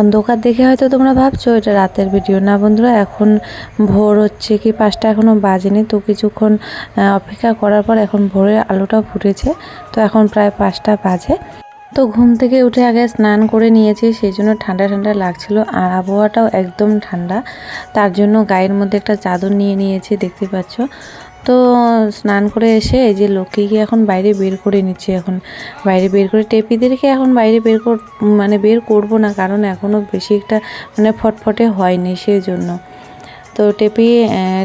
অন্ধকার দেখে হয়তো তোমরা ভাবছ, এটা রাতের ভিডিও না বন্ধুরা, এখন ভোর হচ্ছে কি, পাঁচটা এখনও বাজেনি, তো কিছুক্ষণ অপেক্ষা করার পর এখন ভোরের আলোটা ফুটেছে, তো এখন প্রায় পাঁচটা বাজে। তো ঘুম থেকে উঠে আগে স্নান করে নিয়েছি, সেই জন্য ঠান্ডা ঠান্ডা লাগছিল, আর আবহাওয়াটাও একদম ঠান্ডা। তার জন্য গায়ের মধ্যে একটা চাদর নিয়ে নিয়েছি, দেখতে পাচ্ছ। তো স্নান করে এসে এই যে লক্ষ্মীকে এখন বাইরে বের করে নিচ্ছি এখন। বাইরে বের করে টেপিদেরকে এখন বাইরে বের কর মানে বের করব না, কারণ এখনও বেশি একটা মানে ফটফটে হয়নি সেই জন্য তো টেপি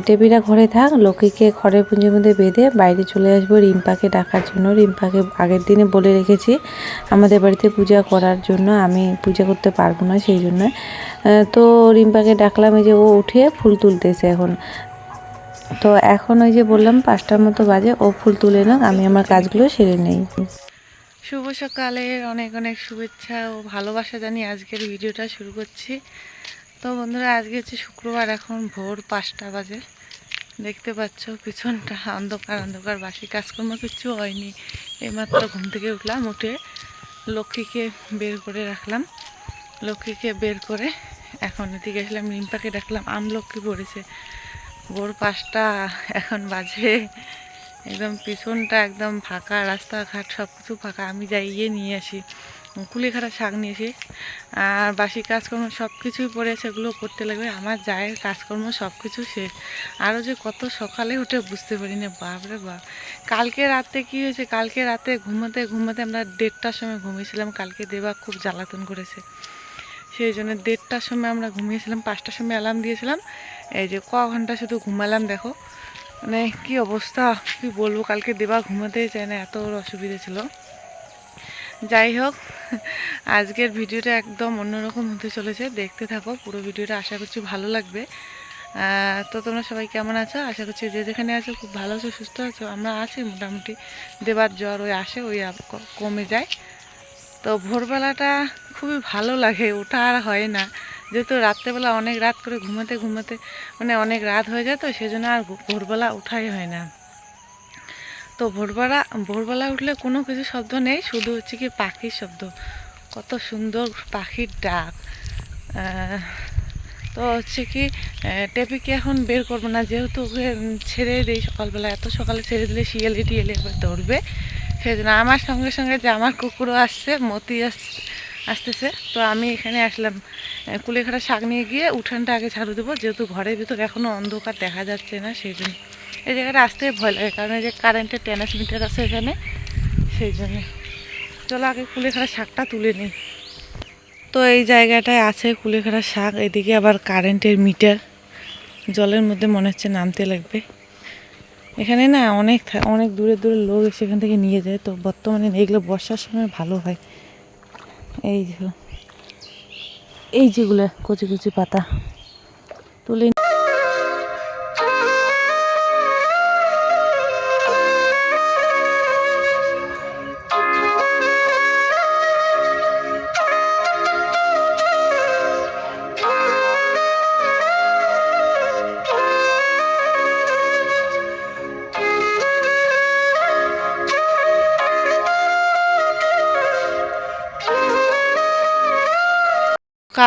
টেপিটা ঘরে থাক, লক্ষ্মীকে ঘরের পুঁজির মধ্যে বেঁধে বাইরে চলে আসব রিম্পাকে ডাকার জন্য। রিম্পাকে আগের দিনে বলে রেখেছি আমাদের বাড়িতে পূজা করার জন্য, আমি পূজা করতে পারব না সেই জন্য। তো রিম্পাকে ডাকলাম, এই যে ও উঠে ফুল তুলতেছে এখন। তো এখন ওই যে বললাম, পাঁচটার মতো বাজে, ও ফুল তুলে নাক, আমি আমার কাজগুলো সেরে নেই। শুভ সকালের অনেক অনেক শুভেচ্ছা ও ভালোবাসা জানি আজকের ভিডিওটা শুরু করছি। তো বন্ধুরা, আজকে হচ্ছে শুক্রবার, এখন ভোর পাঁচটা বাজে। দেখতে পাচ্ছ, পিছনটা অন্ধকার অন্ধকার বাসি কাজকর্ম কিচ্ছু হয়নি। এইমাত্র ঘুম থেকে উঠলাম, উঠে লক্ষ্মীকে বের করে রাখলাম। লক্ষ্মীকে বের করে এখন এদিকে আসলাম রিম্পাকে ডাকলাম আমলক্ষ্মী পড়েছে। ভোর পাঁচটা, এখন বাজে। একদম পিছনটা একদম ফাঁকা, রাস্তাঘাট সব কিছু ফাঁকা। আমি যাই গিয়ে নিয়ে আসি, কুলেখাড়া শাক নিয়ে নিয়েছি আর বাসি কাজকর্ম সব কিছুই পড়ে সেগুলো করতে লাগবে। আমার জায়ের কাজকর্ম সব কিছু শেষ। আরও যে কত সকালে উঠে বুঝতে পারি না বাপরে বাপ। কালকে রাতে কি হয়েছে? কালকে রাতে ঘুমোতে ঘুমোতে আমরা দেড়টার সময় ঘুমিয়েছিলাম। কালকে দেবা খুব জ্বালাতন করেছে। সেই জন্য দেড়টার সময় আমরা ঘুমিয়েছিলাম, পাঁচটার সময় অ্যালার্ম দিয়েছিলাম। এই যে ক ঘণ্টা শুধু ঘুমালাম, দেখো। মানে কি অবস্থা, কি বলব, কালকে দেবা ঘুমাতে চায় না, এত অসুবিধা ছিল। যাই হোক, আজকের ভিডিওটা একদম অন্যরকম হতে চলেছে। দেখতে থাকো, পুরো ভিডিওটা আশা করছি ভালো লাগবে। তো তোমরা সবাই কেমন আছো? আশা করছি যে যেখানে আছো, খুব ভালো আছো, সুস্থ আছো। আমরা আছি মোটামুটি। দেবার জ্বর ওই আসে, ওই কমে যায়। তো ভোরবেলাটা খুবই ভালো লাগে ওঠা আর হয় না। যেহেতু রাত্রেবেলা অনেক রাত করে ঘুমাতে ঘুমাতে মানে অনেক রাত হয়ে যায় তো, সেজন্য আর ভোরবেলা ওঠাই হয় না। তো ভোরবেলা ভোরবেলা উঠলে কোনো কিছু শব্দ নেই, শুধু হচ্ছে কি পাখির শব্দ। কত সুন্দর পাখির ডাক। তো হচ্ছে কি টেপিকে এখন বের করব না, যেহেতু ওকে ছেড়ে দিই সকালবেলা, এত সকালে ছেড়ে দিলে শিয়ালি টিয়ালি একবার দৌড়বে। সেই জন্য আমার সঙ্গে সঙ্গে যে আমার কুকুরও আসছে মতি আস- আসতেছে। তো আমি এখানে আসলাম। আহ, কুলেখাড়া শাক নিয়ে গিয়ে উঠানটা আগে ঝাড়ু দেবো যেহেতু ঘরের ভিতর এখনও অন্ধকার দেখা যাচ্ছে না সেই জন্য। এই জায়গাটা আসতে ভয় লাগে কারণ এই যে কারেন্টের ট্রান্সমিটার আছে এখানে সেই জন্য। চলো আগে কুলেখাড়া শাকটা তুলে নিই। তো এই জায়গাটায় আছে কুলেখাড়া শাক এদিকে আবার কারেন্টের মিটার জলের মধ্যে মনে হচ্ছে নামতে লাগবে। এখানে না অনেক অনেক দূরে দূরে লোক এসে এখান থেকে নিয়ে যায় তো বর্তমানে এগুলো বর্ষার সময় ভালো হয়। এই এই যেগুলো কচি কচি পাতা তুলে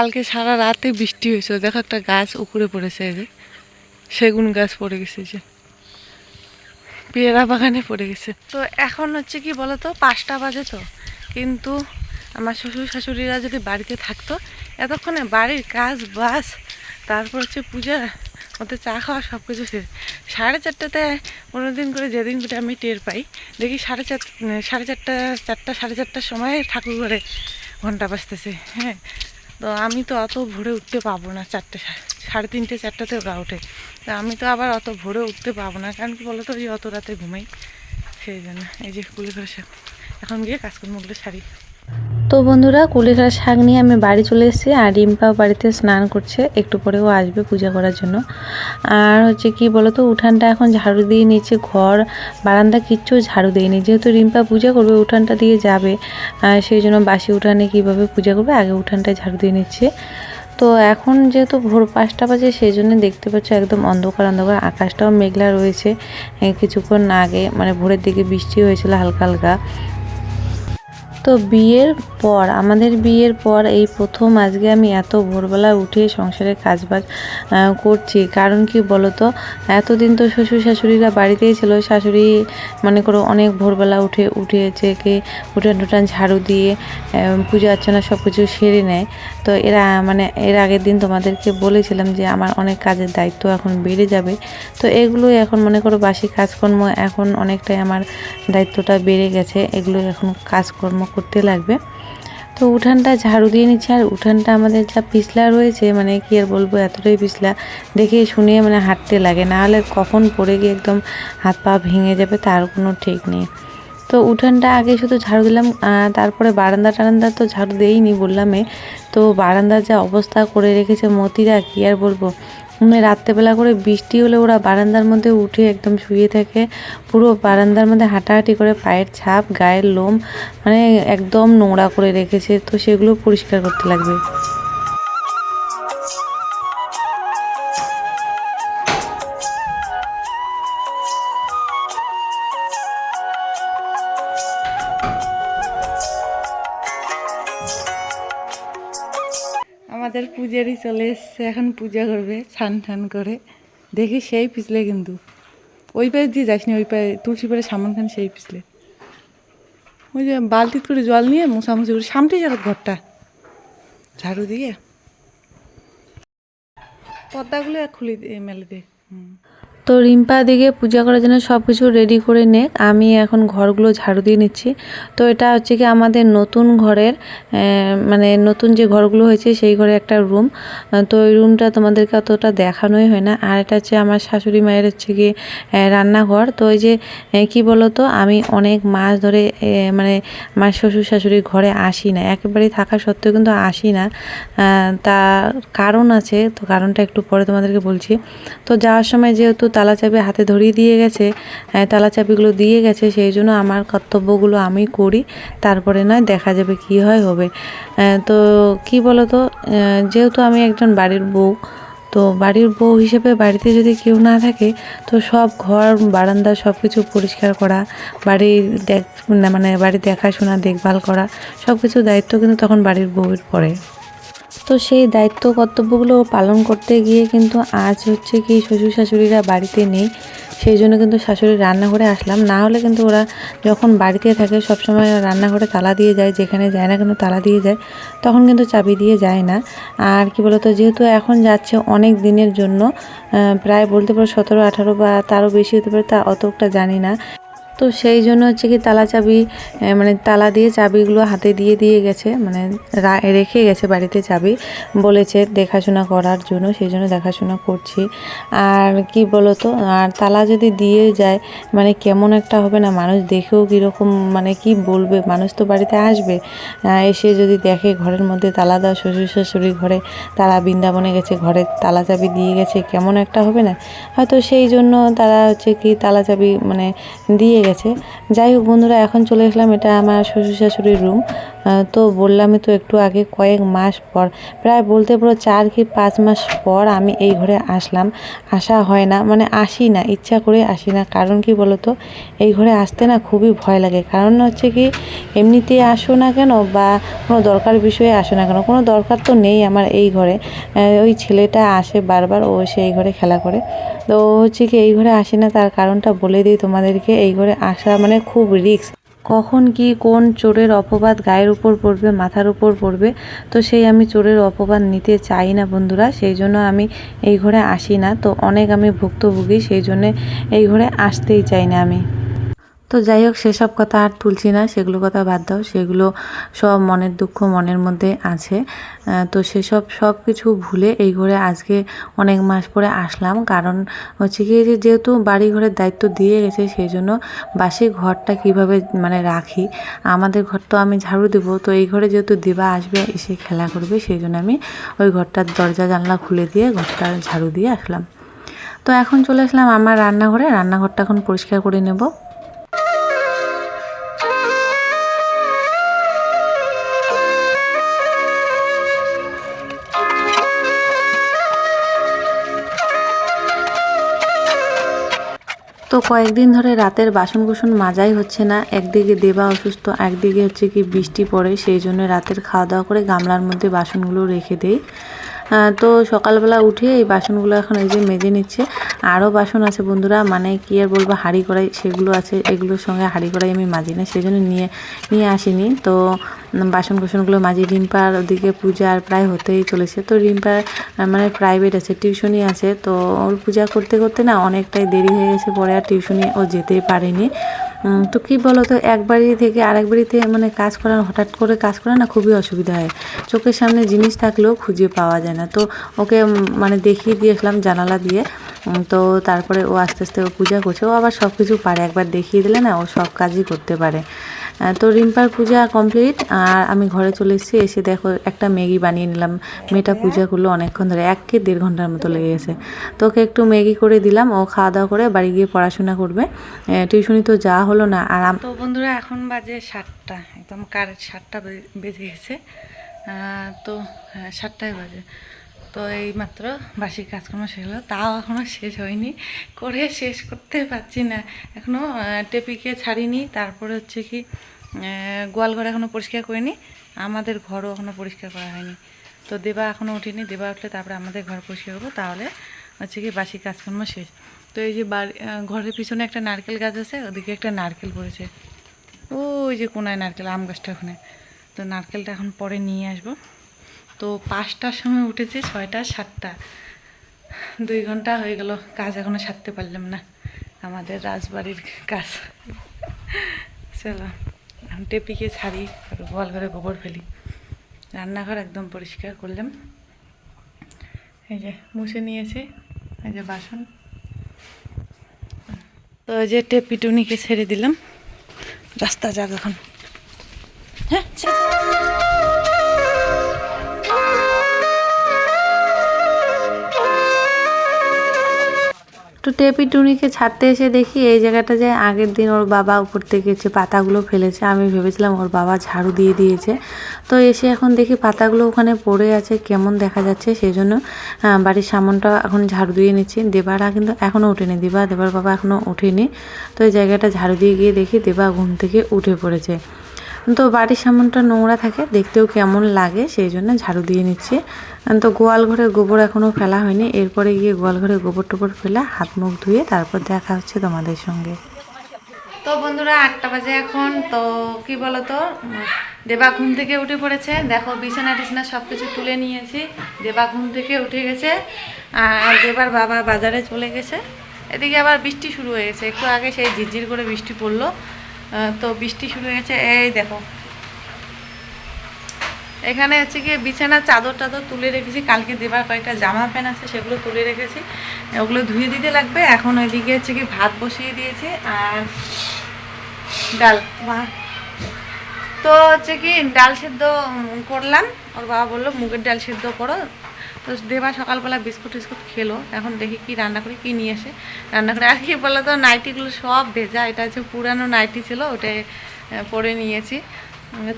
কালকে সারা রাতে বৃষ্টি হয়েছিল। দেখো একটা গাছ উপরে পড়েছে যে। সেগুন গাছ পড়ে গেছে যে। পেয়ারা বাগানে পড়ে গেছে। তো এখন হচ্ছে কি বলতো, পাঁচটা বাজে তো। কিন্তু আমার শ্বশুর শাশুড়িরা যদি বাড়িতে থাকতো, এতক্ষণে বাড়ির কাজ, বাস, তারপর হচ্ছে পূজা ওদের চা খাওয়া সব কিছু শেষ। সাড়ে চারটাতে পনেরো দিন করে যেদিন করে আমি টের পাই, দেখি সাড়ে চার, সাড়ে চারটা চারটা, সাড়ে চারটার সময় ঠাকুর ঘরে ঘণ্টা বাজতেছে হ্যাঁ। তো আমি তো অত ভোরে উঠতে পাবো না চারটে, সাড়ে তিনটে চারটাতে ওরা ওঠে। তো আমি তো আবার অত ভোরে উঠতে পাবো না, কারণ কি বলো তো ওই অত রাতে ঘুমাই। সেই জন্য এই যে কুলে ঘরে এখন গিয়ে কাজকর্মগুলো সারি। তো বন্ধুরা কুলেখাড়া শাক নিয়ে আমি বাড়ি চলে এসেছি আর রিম্পাও বাড়িতে স্নান করছে। একটু পরেও আসবে পূজা করার জন্য। আর হচ্ছে কি বলতো, উঠানটা এখন ঝাড়ু দিয়ে নিচ্ছে ঘর, বারান্দা কিচ্ছু ঝাড়ু দিইনি যেহেতু রিম্পা পূজা করবে, উঠানটা দিয়ে যাবে। সেই জন্য বাসি উঠানে কীভাবে পূজা করবে, আগে উঠানটা ঝাড়ু দিয়ে নিচ্ছে। তো এখন যেহেতু ভোর পাঁচটা বাজে, সেই জন্য দেখতে পাচ্ছ একদম অন্ধকার অন্ধকার। আকাশটাও মেঘলা রয়েছে। কিছুক্ষণ আগে মানে ভোরের দিকে বৃষ্টি হয়েছিল হালকা হালকা। তো বিয়ের পর, আমাদের বিয়ের পর এই প্রথম আজকে আমি এত ভোরবেলা উঠে সংসারের কাজবাজ করছি। কারণ কি বলতো? এতদিন তো শ্বশুর শাশুড়িরা বাড়িতেই ছিল। শাশুড়ি মনে করো অনেক ভোরবেলা উঠে, উঠেছে কি, উঠান টুটান ঝাড়ু দিয়ে পুজো অর্চনা সব কিছু সেরে নেয়। তো এরা মানে এর আগের দিন তোমাদেরকে বলেছিলাম যে আমার অনেক কাজের দায়িত্ব এখন বেড়ে যাবে। তো এগুলোই এখন মনে করো বাসি কাজকর্ম। এখন অনেকটাই আমার দায়িত্বটা বেড়ে গেছে। এগুলো এখন কাজকর্ম করতে লাগবে। তো উঠানটা ঝাড়ু দিয়ে নিচ্ছে, আর উঠানটা আমাদের যা পিছলা রয়েছে মানে কি আর বলব, এতটাই পিছলা, দেখে শুনে মানে হাঁটতে লাগে। না হলে কখন পড়ে গিয়ে একদম হাত পা ভেঙে যাবে, তার কোনো ঠিক নেই। তো উঠানটা আগে শুধু ঝাড়ু দিলাম তারপরে বারান্দা টারান্দা তো ঝাড়ু দেইনি বললামে। তো বারান্দার যা অবস্থা করে রেখেছে মতিরা, কি আর বলব? মানে রাত্রেবেলা করে বৃষ্টি হলে ওরা বারান্দার মধ্যে উঠে একদম শুয়ে থাকে। পুরো বারান্দার মধ্যে হাঁটাহাঁটি করে পায়ের ছাপ, গায়ের লোম মানে একদম নোংরা করে রেখেছে। তো সেগুলো পরিষ্কার করতে লাগবে। চলে এসছে, এখন পূজা করবে ছান ঠান করে। দেখি সেই পিছলে কিন্তু। ওই পায়ে দিয়ে যাসনি, ওই পায়ে তুলসী পাড়ে সামান খান সেই পিছলে। ওই যে বালতিত করে জল নিয়ে মোছামুছি করে সামনে যাবে ঘরটা। ঝাড়ু দিয়ে। পর্দাগুলো খুলি দিয়ে মেলে দে। হুম। তো রিম্পা দিকে পূজা করার জন্য সব কিছু রেডি করে নে। আমি এখন ঘরগুলো ঝাড়ু দিয়ে নিচ্ছি। তো এটা হচ্ছে কি আমাদের নতুন ঘরের মানে নতুন যে ঘরগুলো হয়েছে সেই ঘরে একটা রুম তো ওই রুমটা তোমাদেরকে অতটা দেখানোই হয় না। আর এটা হচ্ছে আমার শাশুড়ি মায়ের হচ্ছে গিয়ে রান্নাঘর। তো ওই যে আহ, বলো তো আমি অনেক মাস ধরে মানে আমার শ্বশুর শাশুড়ির ঘরে আসি না। একেবারেই থাকা সত্ত্বেও কিন্তু আসি না। তার কারণ আছে তো কারণটা একটু পরে তোমাদেরকে বলছি। তো যাওয়ার সময় যেহেতু তালা চাবি হাতে ধরিয়ে দিয়ে গেছে তালা চাবিগুলো দিয়ে গেছে সেই জন্য আমার কর্তব্যগুলো আমি করি তারপরে নয় দেখা যাবে কি হয় হবে। তো কি বলতো আহ, যেহেতু আমি একজন বাড়ির বউ তো বাড়ির বউ হিসেবে বাড়িতে যদি কেউ না থাকে তো সব ঘর বারান্দা সব কিছু পরিষ্কার করা বাড়ির দেখ মানে বাড়ির দেখাশোনা দেখভাল করা সব কিছু দায়িত্ব কিন্তু তখন বাড়ির বউয়ের পড়ে তো সেই দায়িত্ব কর্তব্যগুলো পালন করতে গিয়ে কিন্তু আজ হচ্ছে কি শ্বশুর শাশুড়িরা বাড়িতে নেই। সেই জন্য কিন্তু শাশুড়ি রান্নাঘরে আসলাম। না হলে কিন্তু ওরা যখন বাড়িতে থাকে সবসময় রান্নাঘরে তালা দিয়ে যায়, যেখানে যায় না কিন্তু তালা দিয়ে যায়। তখন কিন্তু চাবি দিয়ে যায় না। আর কি বলতো, যেহেতু এখন যাচ্ছে অনেক দিনের জন্য প্রায় বলতে পারো সতেরো, আঠারো বা তারও বেশি হতে পারে তা অতটা জানি না। তো সেই জন্য হচ্ছে কি তালা চাবি মানে তালা দিয়ে চাবিগুলো হাতে দিয়ে দিয়ে গেছে মানে রেখে গেছে বাড়িতে চাবি, বলেছে দেখাশোনা করার জন্য, সেই জন্য দেখাশোনা করছি। আর কি বলতো, আর তালা যদি দিয়ে যায় মানে কেমন একটা হবে না, মানুষ দেখেও কীরকম মানে কি বলবে, মানুষ তো বাড়িতে আসবে। এসে যদি দেখে ঘরের মধ্যে তালা দেওয়া, শ্বশুর শাশুড়ি ঘরে তারা বৃন্দাবনে গেছে, ঘরে তালা চাবি দিয়ে গেছে, কেমন একটা হবে না? হয়তো সেই জন্য তারা হচ্ছে কি তালা চাবি মানে দিয়ে গেছে। যাই হোক বন্ধুরা এখন চলে এসলাম এটা আমার শ্বশুর শাশুড়ির রুম তো বললামই তো একটু আগে কয়েক মাস পর, প্রায় বলতে পারো চার কি পাঁচ মাস পর আমি এই ঘরে আসলাম। আসা হয় না মানে আসি না, ইচ্ছা করে আসি না। কারণ কি বলতো, এই ঘরে আসতে না খুবই ভয় লাগে। কারণ হচ্ছে কি, এমনিতে আসো না কেন বা কোনো দরকার বিষয়ে আসো না কেন, কোনো দরকার তো নেই আমার এই ঘরে। ওই ছেলেটা আসে বারবার, ও সেই ঘরে খেলা করে। তো হচ্ছে কি, এই ঘরে আসি না, তার কারণটা বলে দিই তোমাদেরকে, এই ঘরে আসা মানে খুব রিস্ক কখন কি কোন চোরের অপবাদ গায়ের উপর পড়বে, মাথার উপর পড়বে, তো সেই আমি চোরের অপবাদ নিতে চাই না বন্ধুরা, সেই জন্য আমি এই ঘরে আসি না। তো অনেক আমি ভুক্তভোগী, সেই জন্যে এই ঘরে আসতেই চাই না আমি। তো যাই হোক, সেসব কথা আর তুলছি না, সেগুলো কথা বাদ দাও, সেগুলো সব মনের দুঃখ মনের মধ্যে আছে। তো সেসব সব কিছু ভুলে এই ঘরে আজকে অনেক মাস পরে আসলাম। কারণ হচ্ছে কি যে যেহেতু বাড়ি ঘরের দায়িত্ব দিয়ে গেছে, সেই জন্য বাসি ঘরটা কীভাবে মানে রাখি, আমাদের ঘর তো আমি ঝাড়ু দেবো, তো এই ঘরে যেহেতু দেবা আসবে, এসে খেলা করবে, সেই জন্য আমি ওই ঘরটার দরজা জানলা খুলে দিয়ে ঘরটা ঝাড়ু দিয়ে আসলাম। তো এখন চলে আসলাম আমার রান্নাঘরে, রান্নাঘরটা এখন পরিষ্কার করে নেব। কয়েকদিন ধরে রাতের বাসন কুসন মাজাই হচ্ছে না, একদিকে দেবা অসুস্থ, একদিকে হচ্ছে কি বৃষ্টি পড়ে, সেই জন্য রাতের খাওয়া দাওয়া করে গামলার মধ্যে বাসনগুলো রেখে দেই। তো সকালবেলা উঠে এই বাসনগুলো এখন এই যে মেজে নিচ্ছে। আরও বাসন আছে বন্ধুরা মানে কি আর বলব, হাঁড়ি কড়াই সেগুলো আছে, এগুলোর সঙ্গে হাঁড়ি কড়াই আমি মাজি না, সেই জন্য নিয়ে নিয়ে আসিনি। তো বাসন কুসনগুলো মাজি রিম্পার ওদিকে পূজা আর প্রায় হতেই চলেছে। তো রিম্পার মানে প্রাইভেট আছে টিউশনি আছে, তো ওর পূজা করতে করতে না অনেকটাই দেরি হয়ে গেছে, পরে আর টিউশনি ও যেতেই পারেনি। তো কি বলো তো এক বাড়ি থেকে আরেক বাড়িতে মানে কাজ করা, হঠাৎ করে কাজ করা না খুবই অসুবিধা হয়। চোখের সামনে জিনিস থাকলেও খুঁজে পাওয়া যায় না। তো ওকে মানে দেখিয়ে দিয়েছিলাম জানালা দিয়ে। তো তারপরে ও আস্তে আস্তে ও পূজা করছে, ও আবার সব কিছু পারে, একবার দেখিয়ে দিলে না ও সব কাজই করতে পারে। তো রিম্পার পূজা কমপ্লিট আর আমি ঘরে চলে এসেছি, এসে দেখো একটা ম্যাগি বানিয়ে নিলাম। মেয়েটা পূজা করল অনেকক্ষণ ধরে, এক কে দেড় ঘণ্টার মতো লেগে গেছে। তো ওকে একটু ম্যাগি করে দিলাম, ও খাওয়া দাওয়া করে বাড়ি গিয়ে পড়াশোনা করবে। টিউশনি তো যাওয়া হলো না, আর তো বন্ধুরা, এখন বাজে সাতটা, একদম কারেন্ট সাতটা বেজে গেছে। তো হ্যাঁ সাতটায় বাজে। তো এই মাত্র বাসি কাজকর্ম শেষ হলো। তাও এখনও শেষ হয়নি। করে শেষ করতে পারছি না। এখনও টেপিকে ছাড়িনি। তারপরে হচ্ছে কি আহ, গোয়ালঘর এখনও পরিষ্কার করিনি। আমাদের ঘরও এখনও পরিষ্কার করা হয়নি। তো দেবা এখনও উঠিনি দেবা উঠলে তারপরে আমাদের ঘর পরিষ্কার করব। তাহলে হচ্ছে কি বাসি কাজকর্ম শেষ। তো এই যে বাড়ি ঘরের পিছনে একটা নারকেল গাছ আছে ওদিকে একটা নারকেল পড়েছে। ওই যে কোনায় নারকেল আম গাছটা ওখানে। তো নারকেলটা এখন পরে নিয়ে আসব। তো পাঁচটার সময় উঠেছি, ছয়টা, সাতটা। দুই ঘণ্টা হয়ে গেল, কাজ এখনও সারতে পারলাম না। আমাদের রাজবাড়ির কাজ। চলো টেপিকে ছাড়ি গোয়াল ঘরে গোবর ফেলি। রান্নাঘর একদম পরিষ্কার করলাম। এই যে মুছে নিয়েছি, এই যে বাসন। তো এই যে টেপি টুনিকে ছেড়ে দিলাম। রাস্তা যাক এখন। হ্যাঁ তো টেপি টুনিকে ছাড়তে এসে দেখি এই জায়গাটা যে আগের দিন ওর বাবা উপর থেকে হচ্ছে পাতাগুলো ফেলেছে, আমি ভেবেছিলাম ওর বাবা ঝাড়ু দিয়ে দিয়েছে। তো এসে এখন দেখি পাতাগুলো ওখানে পড়ে আছে, কেমন দেখা যাচ্ছে সেই জন্য বাড়ির সামনটা এখন ঝাড়ু দিয়ে নিচ্ছি। দেবারা কিন্তু এখনও ওঠেনি, দেবা, দেবার বাবা এখনও ওঠেনি। তো এই জায়গাটা ঝাড়ু দিয়ে গিয়ে দেখি দেবা ঘুম থেকে উঠে পড়েছে। তো বাড়ির সামনটা নোংরা থাকে, দেখতেও কেমন লাগে, সেই জন্য ঝাড়ু দিয়ে নিচ্ছি। তো গোয়াল ঘরে গোবর এখনও ফেলা হয়নি, এরপরে গিয়ে গোয়াল ঘরে গোবর টোবর ফেলে হাত মুখ ধুয়ে তারপর দেখা হচ্ছে তোমাদের সঙ্গে। তো বন্ধুরা, আটটা বাজে এখন, তো কি বলতো, দেবা ঘুম থেকে উঠে পড়েছে। দেখো, বিছানা টিছানা সব কিছু তুলে নিয়েছি। দেবা ঘুম থেকে উঠে গেছে, আর দেবার বাবা বাজারে চলে গেছে। এদিকে আবার বৃষ্টি শুরু হয়ে গেছে, একটু আগে সেই ঝিরঝির করে বৃষ্টি পড়ল। তো বৃষ্টি শুরু হয়ে গেছে। এই দেখো। এখানে হচ্ছে কি বিছানার চাদর টাদর তুলে রেখেছি। কালকে দেবার কয়েকটা জামা প্যান্ট আছে, সেগুলো তুলে রেখেছি। ওগুলো ধুয়ে দিতে লাগবে। এখন ওইদিকে হচ্ছে কি ভাত বসিয়ে দিয়েছি। আর ডাল। তো হচ্ছে কি ডাল সেদ্ধ করলাম। ওর বাবা বলল, মুগের ডাল সেদ্ধ করো। তো দেবা সকালবেলা বিস্কুট টিস্কুট খেলো, এখন দেখি কি রান্না করি, কি নিয়ে এসে রান্না করে আর কি বলো তো নাইটিগুলো সব ভেজা, এটা হচ্ছে পুরানো নাইটি ছিল ওটাই পরে নিয়েছি।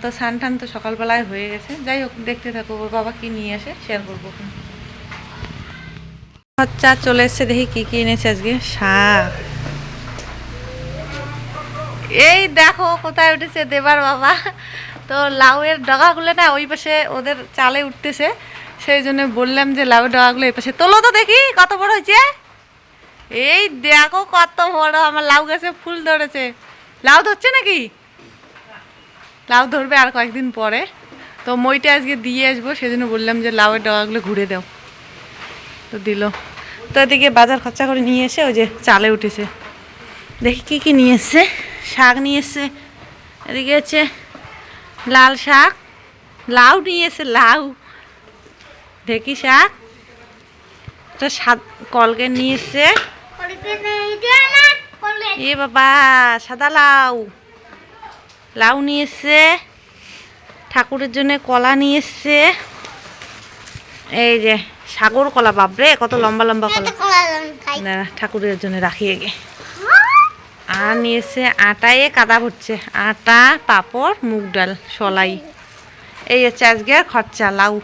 তো সান টান তো সকালবেলায় হয়ে গেছে। যাই হোক, দেখতে থাকো, ওর বাবা কি নিয়ে আসে শেয়ার করব খরচা চলে এসছে, দেখি কি কি এনেছে আজকে। শাক। এই দেখো, কোথায় উঠেছে দেবার বাবা। তো লাউয়ের ডগাগুলো না, ওই পাশে ওদের চালে উঠতেছে। সেই জন্য বললাম যে লাউয়ের ডগাগুলো এই পাশে তোলো তো দেখি কত বড় হয়েছে। এই দেখো কত বড়, আমার লাউ গাছে ফুল ধরেছে। লাউ ধরছে নাকি? লাউ ধরবে আর কয়েকদিন পরে। তো মইটা আজকে দিয়ে আসব, সেজন্য বললাম যে লাউয়ের ডগাগুলো ঘুরে দাও। তো দিল। তো এদিকে বাজার খরচা করে নিয়ে এসে ওই যে চালে উঠেছে। দেখি কি কি নিয়ে এসছে। শাক নিয়ে এসছে। এদিকে হচ্ছে লাল শাক। লাউ নিয়ে এসছে, লাউ। ঢেকি শাক তো সাদ কলকে নিয়ে এসছে এ বাবা সাদা লাউ। লাউ নিয়ে এসছে ঠাকুরের জন্য কলা নিয়ে এসছে এই যে সাগর কলা বাপরে কত লম্বা লম্বা কলা। না ঠাকুরের জন্য রাখি আগে। আর নিয়েছে আটায় কাদা ভরছে। আটা পাপড় মুগ ডাল সলাই। এই হচ্ছে আজকে খরচা লাউ।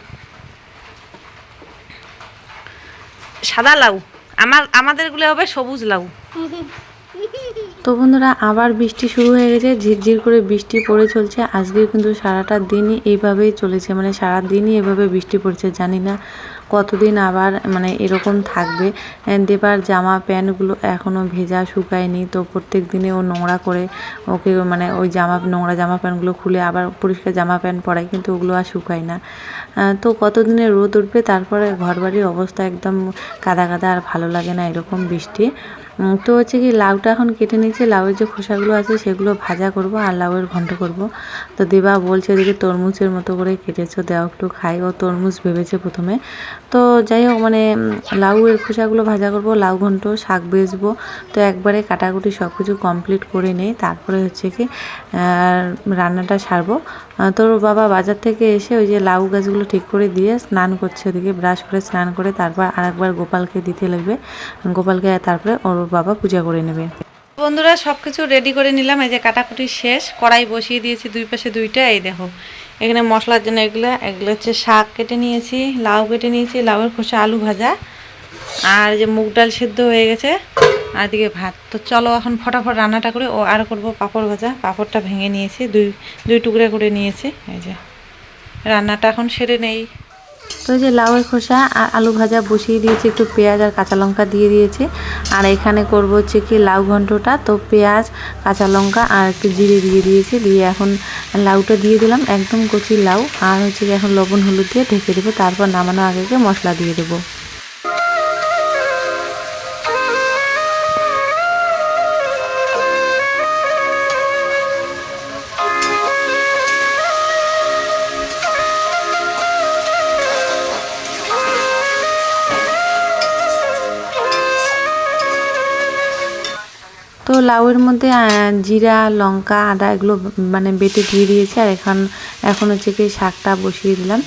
সাদা লাউ। আমার, আমাদেরগুলো হবে সবুজ লাউ। তো বন্ধুরা, আবার বৃষ্টি শুরু হয়ে গেছে, ঝিরঝির করে বৃষ্টি পড়ে চলছে। আজকে কিন্তু সারাটা দিনই এইভাবেই চলেছে। মানে সারা দিনই এভাবে বৃষ্টি পড়ছে, জানি না। কতদিন আবার মানে এরকম থাকবে? দেবার জামা প্যান্টগুলো এখনও ভেজা, শুকায়নি। তো প্রত্যেক দিনে ও নোংরা করে ওকে মানে ওই জামা, নোংরা জামা প্যান্টগুলো খুলে আবার পরিষ্কার জামা প্যান্ট পরায়, কিন্তু ওগুলো আর শুকায় না। তো কতদিনে রোদ উঠবে? তারপরে ঘরবাড়ির অবস্থা একদম কাদা কাদা আর ভালো লাগে না এরকম বৃষ্টি। তো হচ্ছে কি লাউটা এখন কেটে নিয়েছি। লাউয়ের যে খোসাগুলো আছে সেগুলো ভাজা করব আর লাউয়ের ঘন্ট করব। তো দেবা বলছে এদিকে তরমুজের মতো করে কেটেছো দেওয়া একটু খাই। ও তরমুজ ভেবেছে প্রথমে। তো যাই হোক মানে লাউয়ের খোসাগুলো ভাজা করব, লাউ ঘন্ট, শাক বেচবো তো একবারে কাটাকুটি সব কিছু কমপ্লিট করে নেই। তারপরে হচ্ছে কি রান্নাটা সারবো। তোর বাবা বাজার থেকে এসে ওই যে লাউ গাছগুলো ঠিক করে দিয়ে স্নান করছে ওদিকে, ব্রাশ করে স্নান করে তারপর আরেকবার গোপালকে দিতে লাগবে। গোপালকে তারপরে ওর বাবা পূজা করে নেবে। বন্ধুরা সব কিছু রেডি করে নিলাম। এই যে কাটাকুটি শেষ, কড়াই বসিয়ে দিয়েছি, দুই পাশে দুইটা, এই দেখো। এখানে মশলার জন্য এগুলো এগুলো হচ্ছে শাক কেটে নিয়েছি, লাউ কেটে নিয়েছি, লাউয়ের খোসা, আলু ভাজা। আর যে মুগ ডাল সেদ্ধ হয়ে গেছে, আর দিকে ভাত। তো চলো এখন ফটাফট রান্নাটা করে। ও আর করব পাঁপড় ভাজা। পাঁপড়টা ভেঙে নিয়েছি, দুই দুই টুকরা করে নিয়েছি। এই যে রান্নাটা এখন সেরে নেই। তো যে লাউয়ের খোসা আর আলু ভাজা বসিয়ে দিয়েছি, একটু পেঁয়াজ আর কাঁচা লঙ্কা দিয়ে দিয়েছি। আর এখানে করব হচ্ছে কি লাউ ঘন্টটা। তো পেঁয়াজ, কাঁচা লঙ্কা আর একটু জিরে দিয়ে দিয়েছি। দিয়ে এখন লাউটা দিয়ে দিলাম, একদম কচি লাউ। আর হচ্ছে কি এখন লবণ হলুদ দিয়ে ঢেকে দেবো। তারপর নামানো আগে মশলা দিয়ে দেবো। মধ্যে জিরা, লঙ্কা, আদা এগুলো মানে বেটে দিয়ে দিয়েছি। আর এখন এখন হচ্ছে কি শাকটা বসিয়ে দিলাম।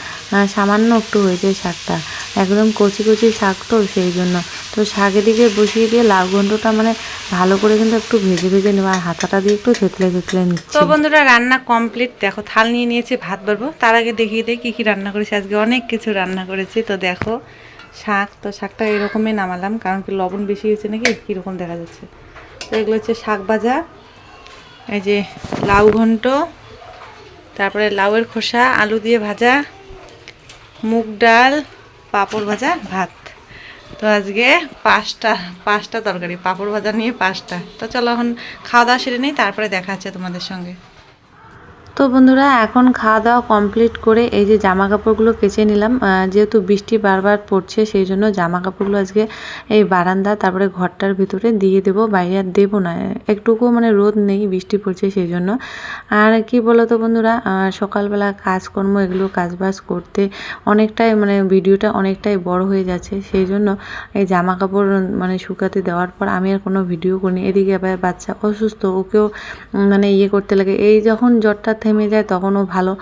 সামান্য একটু হয়েছে শাকটা। একদম কচি কচি শাক তো সেই জন্য। তো শাকের দিকে বসিয়ে দিয়ে লাউ গন্ধটা মানে ভালো করে কিন্তু একটু ভেজে ভেজে নেব। আর হাতাটা দিয়ে একটু থেতলে থেতলে নিচ্ছি। তো বন্ধুরা, রান্না কমপ্লিট দেখো, থাল নিয়ে নিয়েছি, ভাত বাড়বো। তার আগে দেখিয়ে দিই কী কী রান্না করেছি। আজকে অনেক কিছু রান্না করেছি। তো দেখো, শাক, তো শাকটা এরকমই নামালাম। কারণ কি লবণ বেশি হয়েছে নাকি? কীরকম দেখা যাচ্ছে। এগুলো হচ্ছে শাক ভাজা, এই যে লাউ ঘন্ট, তারপরে লাউয়ের খোসা, আলু দিয়ে ভাজা, মুগ ডাল, পাঁপড় ভাজা, ভাত। তো আজকে পাঁচটা পাঁচটা তরকারি, পাঁপড় ভাজা নিয়ে পাঁচটা। তো চলো এখন খাওয়া দাওয়া সেরে নিই, তারপরে দেখা হচ্ছে তোমাদের সঙ্গে। তো বন্ধুরা, এখন খাওয়া দাওয়া কমপ্লিট করে এই যে জামা কাপড়গুলো কেচে নিলাম। যেহেতু বৃষ্টি বারবার পড়ছে, সেই জন্য জামা কাপড়গুলো আজকে এই বারান্দা, তারপরে ঘরটার ভিতরে দিয়ে দেব, বাইরে আর দেবো না। একটুকু মানে রোদ নেই, বৃষ্টি পড়ছে সেই জন্য। আর কি বলো তো বন্ধুরা সকালবেলা কাজকর্ম, এগুলো কাজবাজ করতে অনেকটাই মানে ভিডিওটা অনেকটাই বড় হয়ে যাচ্ছে। সেই জন্য এই জামা কাপড় মানে শুকাতে দেওয়ার পর আমি আর কোনো ভিডিও করিনি। এদিকে আবার বাচ্চা অসুস্থ, ওকেও মানে ইয়ে করতে লাগে। এই যখন জ্বরটা থেমে যায় তখনও ভালো।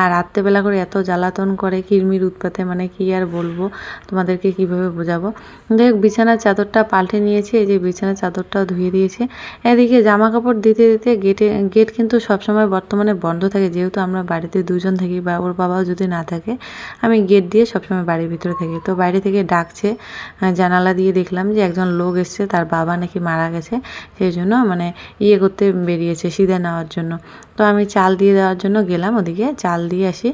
আর রাত্রেবেলা করে এত জ্বালাতন করে কিরমির উৎপাতে মানে কি আর বলব? তোমাদেরকে কীভাবে বোঝাবো? দেখ, বিছানার চাদরটা পাল্টে নিয়েছে, এই যে বিছানার চাদরটাও ধুয়ে দিয়েছে। এদিকে জামা কাপড় দিতে দিতে গেটে, গেট কিন্তু সবসময় বর্তমানে বন্ধ থাকে, যেহেতু আমরা বাড়িতে দুজন থাকি বা ওর বাবাও যদি না থাকে, আমি গেট দিয়ে সবসময় বাড়ির ভিতরে থাকি। তো বাইরে থেকে ডাকছে জানালা দিয়ে দেখলাম যে একজন লোক এসছে, তার বাবা নাকি মারা গেছে, সেই জন্য মানে ইয়ে করতে বেরিয়েছে, সিধে নেওয়ার জন্য। তো আমি চাল দিয়ে দেওয়ার জন্য গেলাম ওদিকে, চাল দিয়ে আসি।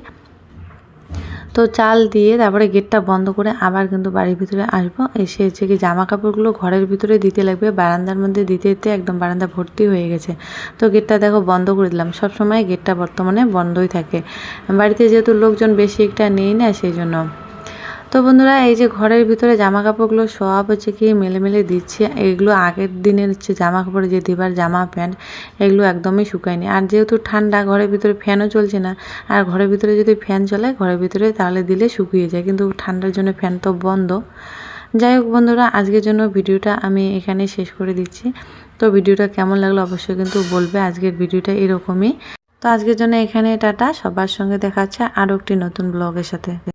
তো চাল দিয়ে তারপরে গেটটা বন্ধ করে আবার কিন্তু বাড়ির ভিতরে আসব। এসে হচ্ছে কি জামা কাপড়গুলো ঘরের ভিতরে দিতে লাগবে, বারান্দার মধ্যে দিতে দিতে একদম বারান্দা ভর্তি হয়ে গেছে। তো গেটটা দেখো বন্ধ করে দিলাম। সবসময় গেটটা বর্তমানে বন্ধই থাকে। বাড়িতে যেহেতু লোকজন বেশি একটা নেই না, সেই জন্য। তো বন্ধুরা, এই যে ঘরের ভিতরে জামা কাপড়গুলো সব হচ্ছে কি মেলে মেলে দিচ্ছে। এগুলো আগের দিনের হচ্ছে জামা কাপড় যে দিবার জামা প্যান্ট, এগুলো একদমই শুকায়নি। আর যেহেতু ঠান্ডা, ঘরের ভিতরে ফ্যানও চলছে না। আর ঘরের ভিতরে যদি ফ্যান চলে, ঘরের ভিতরে তাহলে দিলে শুকিয়ে যায়। কিন্তু ঠান্ডার জন্য ফ্যান তো বন্ধ। যাই হোক বন্ধুরা, আজকের জন্য ভিডিওটা আমি এখানে শেষ করে দিচ্ছি। তো ভিডিওটা কেমন লাগল অবশ্যই কিন্তু বলবে। আজকের ভিডিওটা এরকমই। তো আজকের জন্য এখানে টাটা। সবার সঙ্গে দেখা হচ্ছে আরও একটি নতুন ব্লগের সাথে।